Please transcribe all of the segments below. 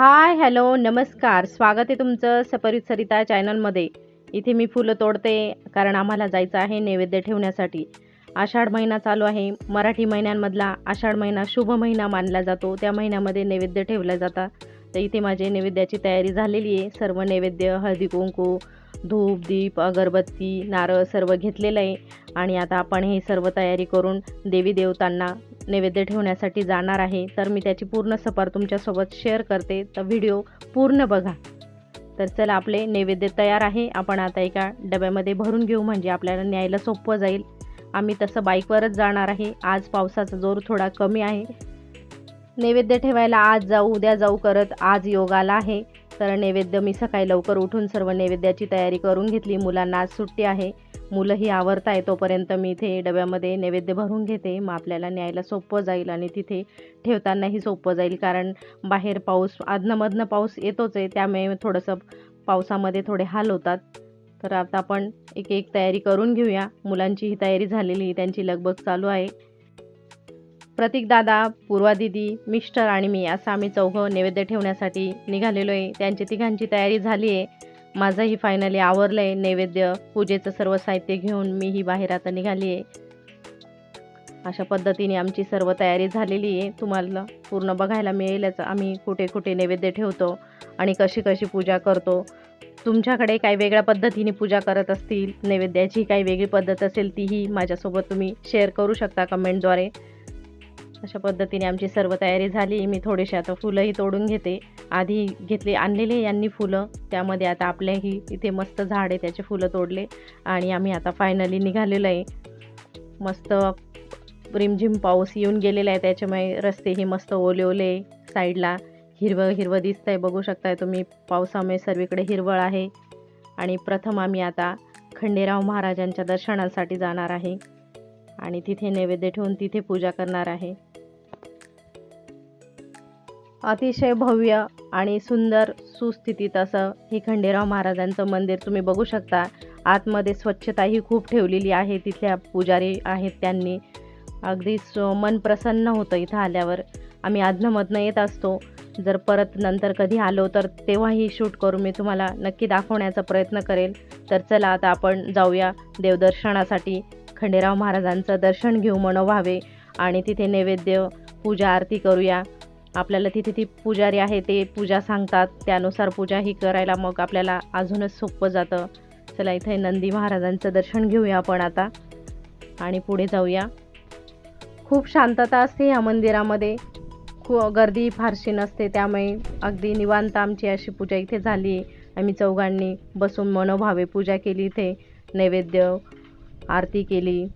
Hi hello नमस्कार. स्वागत आहे तुमचं सपरित सरिता चॅनलमध्ये. इथे मी फुलं तोडते कारण आम्हाला जायचं आहे नैवेद्य ठेवण्यासाठी. आषाढ महिना चालू आहे. मराठी महिन्यांमधला आषाढ महिना शुभ महिना मानला जातो. त्या महिन्यामध्ये नैवेद्य ठेवल्या जातात तर इथे माझे नैवेद्याची तयारी झालेली आहे. सर्व नैवेद्य हळदी कुंकू धूप दीप अगरबत्ती नारळ सर्व घेतलेलं आहे. आणि आता आपण हे सर्व तयारी करून देवी देवतांना नैवेद्य ठेवण्यासाठी जाणार आहे. तर मी त्याची पूर्ण सफर तुमच्यासोबत शेअर करते. तर व्हिडिओ पूर्ण बघा. तर चला आपले नैवेद्य तयार आहे. आपण आता एका डब्यामध्ये भरून घेऊ म्हणजे आपल्याला न्यायला सोपं जाईल. आम्ही तसं बाईकवरच जाणार आहे. आज पावसाचा जोर थोडा कमी आहे. नैवेद्य ठेवायला आज जाऊ उद्या जाऊ करत आज योग आला आहे. तर नैवेद्य मी सकाळी लवकर उठून सर्व नैवेद्याची तयारी करून घेतली. मुलांना आज सुट्टी आहे. मुलंही आवरत आहे तोपर्यंत मी इथे डब्यामध्ये नैवेद्य भरून घेते. मग आपल्याला न्यायला सोपं जाईल आणि तिथे ठेवतानाही सोपं जाईल. कारण बाहेर पाऊस आदनमधनं पाऊस येतोच आहे त्यामुळे थोडंसं पावसामध्ये थोडे हाल होतात. तर आता आपण एक एक तयारी करून घेऊया. मुलांची ही तयारी झालेली त्यांची लगबग चालू आहे. प्रतीक दादा पूर्वा दिदी मिस्टर आणि मी असं आम्ही चौघं नैवेद्य ठेवण्यासाठी निघालेलो आहे. त्यांची तिघांची तयारी झाली आहे माझंही फायनली आवरलं आहे नैवेद्य पूजेचं सर्व साहित्य घेऊन मीही बाहेर आता निघाली आहे अशा पद्धतीने आमची सर्व तयारी झालेली आहे. तुम्हाला पूर्ण बघायला मिळेलच. आम्ही कुठे कुठे नैवेद्य ठेवतो आणि कशी कशी पूजा करतो. तुमच्याकडे काही वेगळ्या पद्धतीने पूजा करत असतील नैवेद्याची काही वेगळी पद्धत असेल तीही माझ्यासोबत तुम्ही शेअर करू शकता कमेंटद्वारे अशा पद्धतीने आमची सर्व तयारी झाली. मी थोडेसे आता फुलंही तोडून घेते. आधी घेतले आणलेले यांनी फुलं. त्यामध्ये आता आपल्याही इथे मस्त झाड आहे त्याचे फुलं तोडले. आणि आम्ही आता फायनली निघालेलो आहे. मस्त रिमझिम पाऊस येऊन गेलेला आहे. त्याच्यामुळे रस्तेही मस्त ओले ओले साईडला हिरवं हिरवं दिसतंय. बघू शकताय तुम्ही पावसामुळे सर्वीकडे हिरवळ आहे. आणि प्रथम आम्ही आता खंडेराव महाराजांच्या दर्शनासाठी जाणार आहे. आणि तिथे नैवेद्य ठेवून तिथे पूजा करणार आहे. अतिशय भव्य आणि सुंदर सुस्थितीत असं हे खंडेराव महाराजांचं मंदिर तुम्ही बघू शकता. आतमध्ये स्वच्छताही खूप ठेवलेली आहे. तिथल्या पुजारी आहेत त्यांनी. अगदीच मन प्रसन्न होतं इथं आल्यावर. आम्ही आधनमधनं येत असतो. जर परत नंतर कधी आलो तर तेव्हाही शूट करून मी तुम्हाला नक्की दाखवण्याचा प्रयत्न करेल. तर चला आता आपण जाऊया देवदर्शनासाठी. खंडेराव महाराजांचं दर्शन घेऊ मनोभावे आणि तिथे नैवेद्य पूजा आरती करूया. आपल्याला तिथे ती पुजारी आहे ते पूजा सांगतात. त्यानुसार पूजा ही करायला मग आपल्याला अजूनच सोपं जातं. चला इथे नंदी महाराजांचं दर्शन घेऊया आपण आता. आणि पुढे जाऊया. खूप शांतता असते या मंदिरामध्ये. खूप गर्दी फारशी नसते. त्यामुळे अगदी निवांत आमची अशी पूजा इथे झाली. आम्ही चौघांनी बसून मनोभावे पूजा केली इथे. नैवेद्य आरती केली.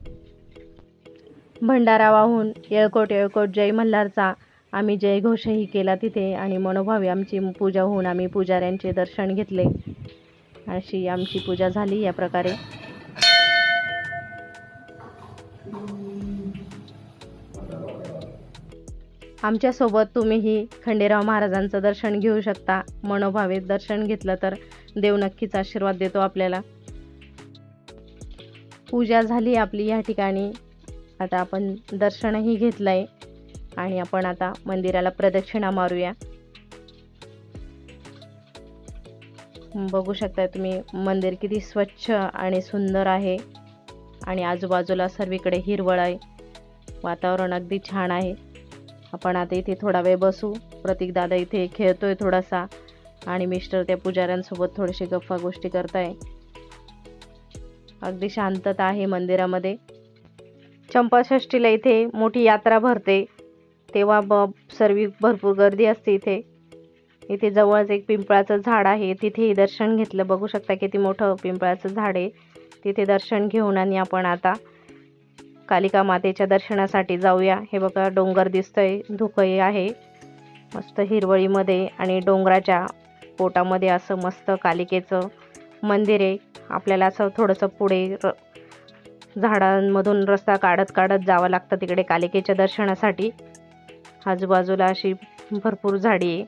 भंडारा वाहून येळकोट येळकोट जय मल्हारचा आम्ही जयघोषही केला तिथे आणि मनोभावे आमची पूजा होऊन आम्ही पुजाऱ्यांचे दर्शन घेतले. अशी आमची पूजा झाली या प्रकारे. आमच्यासोबत तुम्हीही खंडेराव महाराजांचं दर्शन घेऊ शकता. मनोभावे दर्शन घेतलं तर देव नक्कीच आशीर्वाद देतो आपल्याला. पूजा झाली आपली या ठिकाणी. आता आपण दर्शनही घेतलं आहे आणि आपण आता मंदिराला प्रदक्षिणा मारूया. बघू शकता तुम्ही मंदिर किती स्वच्छ आणि सुंदर आहे. आणि आजूबाजूला सर्वीकडे हिरवळ आहे. वातावरण अगदी छान आहे. आपण आता इथे थोडा वेळ बसू. प्रतीक दादा इथे खेळतोय थोडासा. आणि मिस्टर त्या पुजाऱ्यांसोबत थोडेसे गप्पा गोष्टी करताय. अगदी शांतता आहे मंदिरामध्ये. चंपाषष्टीला इथे मोठी यात्रा भरते. तेव्हा ब सर्व भरपूर गर्दी असते इथे. इथे जवळच एक पिंपळाचं झाड आहे. तिथेही दर्शन घेतलं. बघू शकता किती मोठं पिंपळाचं झाड आहे. तिथे दर्शन घेऊन आणि आपण आता कालिका मातेच्या दर्शनासाठी जाऊया. हे बघा डोंगर दिसतंय. धुकही आहे. मस्त हिरवळीमध्ये आणि डोंगराच्या पोटामध्ये असं मस्त कालिकेचं मंदिर आहे. आपल्याला असं थोडंसं पुढे र झाडांमधून रस्ता काढत काढत जावं लागतं तिकडे कालिकेच्या दर्शनासाठी. आजूबाजूला अशी भरपूर झाडी आहे.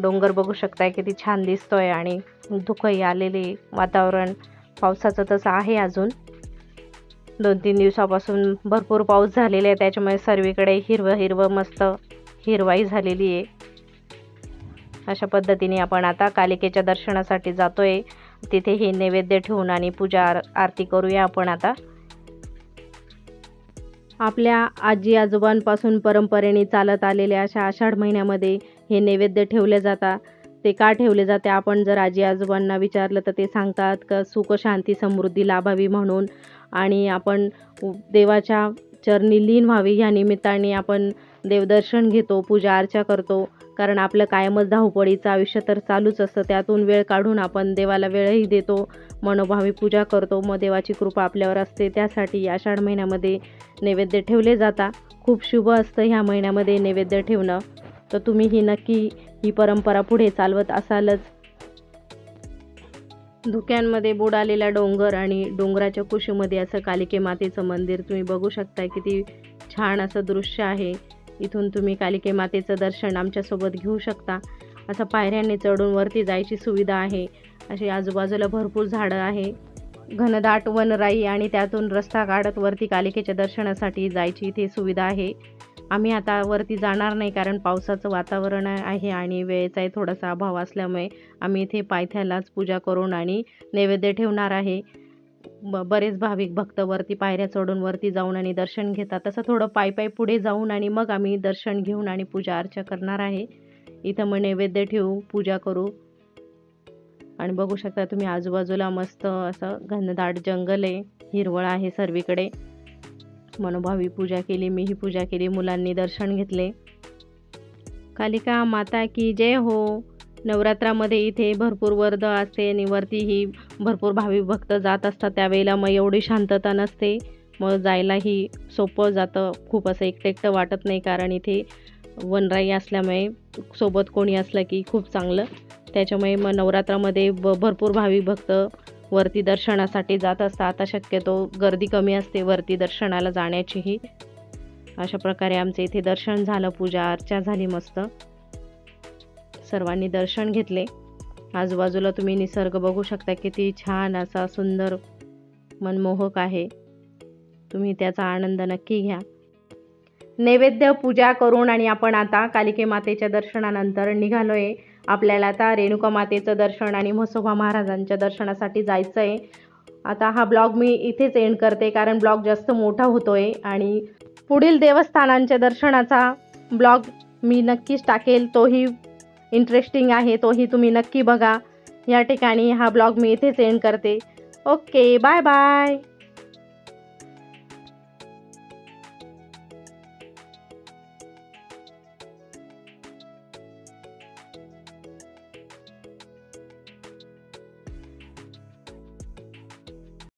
डोंगर बघू शकताय किती छान दिसतोय आणि धुकंही आलेले वातावरण पावसाचं तसं आहे अजून. दोन तीन दिवसापासून भरपूर पाऊस झालेला आहे. त्याच्यामुळे सर्वीकडे हिरवं हिरवं मस्त हिरवाई झालेली आहे. अशा पद्धतीने आपण आता कालिकेच्या दर्शनासाठी जातोय. तिथे हे नैवेद्य ठेवून आणि पूजा आर आरती करूया आपण आता. आपल्या आजी आजोबांपासून परंपरेने चालत आलेल्या अशा आषाढ महिन्यामध्ये हे नैवेद्य ठेवले जातात ते का ठेवले जाते? आपण जर आजी आजोबांना विचारलं तर ते सांगतात का सुख शांती समृद्धी लाभावी म्हणून. आणि आपण देवाच्या चरणी लीन व्हावी. या निमित्ताने आपण देवदर्शन घेतो पूजा अर्चा करतो. कारण आपलं कायमच धावपळीचं आयुष्य तर चालूच असतं. त्यातून वेळ काढून आपण देवाला वेळही देतो मनोभावी पूजा करतो मग देवाची कृपा आपल्यावर असते. त्यासाठी आषाढ महिन्यामध्ये नैवेद्य ठेवले जाता खूप शुभ असतं ह्या महिन्यामध्ये नैवेद्य ठेवणं. तर तुम्ही ही नक्की ही परंपरा पुढे चालवत असालच. धुक्यांमध्ये बुडालेला डोंगर आणि डोंगराच्या कुशीमध्ये असं कालिके मातेचं मंदिर तुम्ही बघू शकता किती छान असं दृश्य आहे. इथून तुम्ही कालिके मातेचं दर्शन आमच्यासोबत घेऊ शकता. असं पायऱ्यांनी चढून वरती जायची सुविधा आहे. अशी आजूबाजूला भरपूर झाडं आहे. घनदाट वनराई आणि त्यातून रस्ता काढत वरती कालिकेच्या दर्शनासाठी जायची इथे सुविधा आहे. आम्ही आता वरती जाणार नाही कारण पावसाचं वातावरण आहे आणि वेळेचाही थोडासा अभाव असल्यामुळे आम्ही इथे पायथ्यालाच पूजा करून आणि नैवेद्य ठेवणार आहे. ब बरेच भाविक भक्त वरती पायऱ्या चढून वरती जाऊन आणि दर्शन घेतात. तसं थोडं पायी पायी पुढे जाऊन आणि मग आम्ही दर्शन घेऊन आणि पूजा अर्चा करणार आहे. इथं मग नैवेद्य ठेवू पूजा करू. आणि बघू शकता तुम्ही आजूबाजूला मस्त असं घनदाट जंगल आहे. हिरवळ आहे सर्वीकडे. मनोभावी पूजा केली मीही पूजा केली मुलांनी दर्शन घेतले. कालिका माता की जय हो. नवरात्रामध्ये इथे भरपूर वर्द असते आणि वरती ही भरपूर भाविक भक्त जात असतात. त्यावेळेला मग एवढी शांतता नसते. मग जायलाही सोपं जातं. खूप असं एकटं एकटं वाटत नाही कारण इथे वनराई असल्यामुळे सोबत कोणी असलं की खूप चांगलं. त्याच्यामुळे मग नवरात्रामध्ये ब भरपूर भाविक भक्त वरती दर्शनासाठी जात असतात. आता शक्यतो गर्दी कमी असते वरती दर्शनाला जाण्याचीही. अशा प्रकारे आमचे इथे दर्शन झालं पूजा अर्चा झाली मस्त. सर्वांनी दर्शन घेतले. आजूबाजूला तुम्ही निसर्ग बघू शकता किती छान असा सुंदर मनमोहक आहे. तुम्ही त्याचा आनंद नक्की घ्या. नैवेद्य पूजा करून आणि आपण आता कालिके मातेच्या दर्शनानंतर निघालोय. आपल्याला आता रेणुका मातेचं दर्शन आणि म्हसोबा महाराजांच्या दर्शनासाठी जायचं आहे आता हा ब्लॉग मी इथेच एंड करते कारण ब्लॉग जास्त मोठा होतोय आणि पुढील देवस्थानांच्या दर्शनाचा ब्लॉग मी नक्कीच टाकेल. तोही इंटरेस्टिंग आहे तोही तुम्ही नक्की बघा. या ठिकाणी हा ब्लॉग मी इथेच एंड करते. Okay bye bye